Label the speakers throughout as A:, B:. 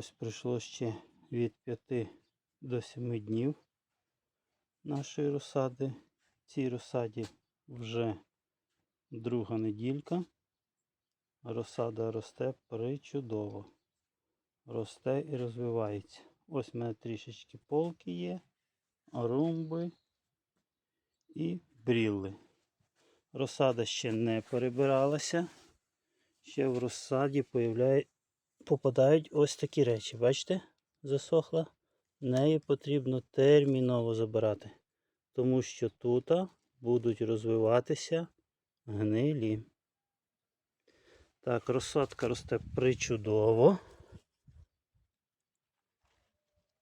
A: Ось пройшло ще від 5 до 7 днів нашої розсади. Цій розсаді вже друга неділька. Розсада росте причудово. Росте і розвивається. Ось в мене трішечки полки є, румби і брілли. Розсада ще не перебиралася. Ще в розсаді появляє, попадають ось такі речі. Бачите? Засохла. Неї потрібно терміново забирати. Тому що тут будуть розвиватися гнилі. Так, розсадка росте причудово.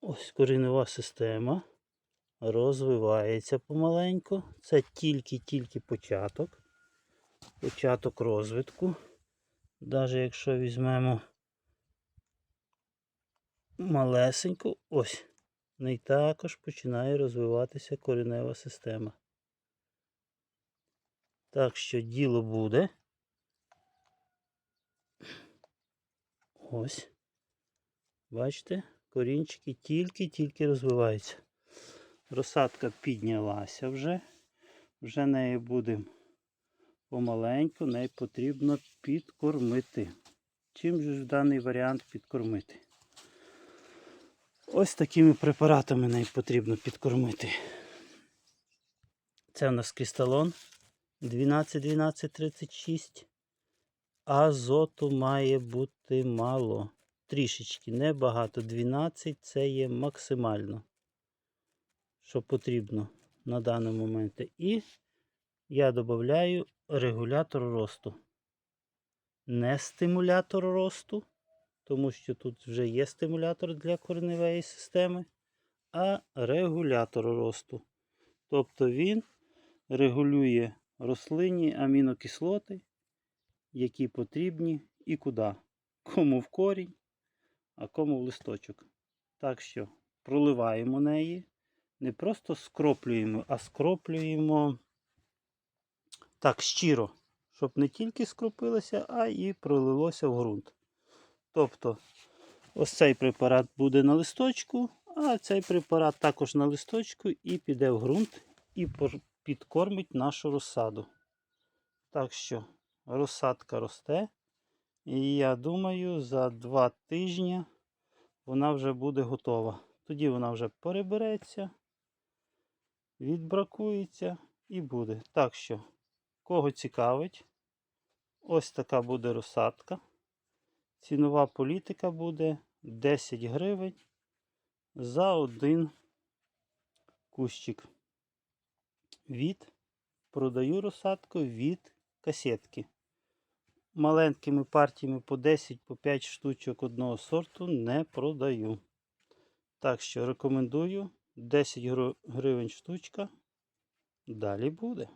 A: Ось корінова система розвивається помаленьку. Це тільки-тільки початок. Початок розвитку. Навіть якщо візьмемо малесеньку, ось, в неї також починає розвиватися коренева система. Так що діло буде. Ось. Бачите, корінчики тільки-тільки розвиваються. Розсадка піднялася вже. Вже нею будемо помаленьку, неї потрібно підкормити. Чим же ж даний варіант підкормити? Ось такими препаратами неї потрібно підкормити. Це у нас кристалон 12-12-36. Азоту має бути мало. Трішечки небагато. 12 це є максимально, що потрібно на даний момент. І я додаю регулятор росту. Не стимулятор росту, тому що тут вже є стимулятор для кореневої системи, а регулятор росту. Тобто він регулює рослинні амінокислоти, які потрібні і куди. Кому в корінь, а кому в листочок. Так що проливаємо неї. Не просто скроплюємо, а скроплюємо так щиро, щоб не тільки скропилося, а і пролилося в ґрунт. Тобто, ось цей препарат буде на листочку, а цей препарат також на листочку і піде в ґрунт і підкормить нашу розсаду. Так що розсадка росте. І я думаю, за два тижні вона вже буде готова. Тоді вона вже перебереться, відбракується і буде. Так що, кого цікавить, ось така буде розсадка. Цінова політика буде 10 гривень за один кущик. Від продаю розсадку від касетки. Маленькими партіями по 10 по 5 штучок одного сорту не продаю. Так що рекомендую 10 гривень штучка. Далі буде.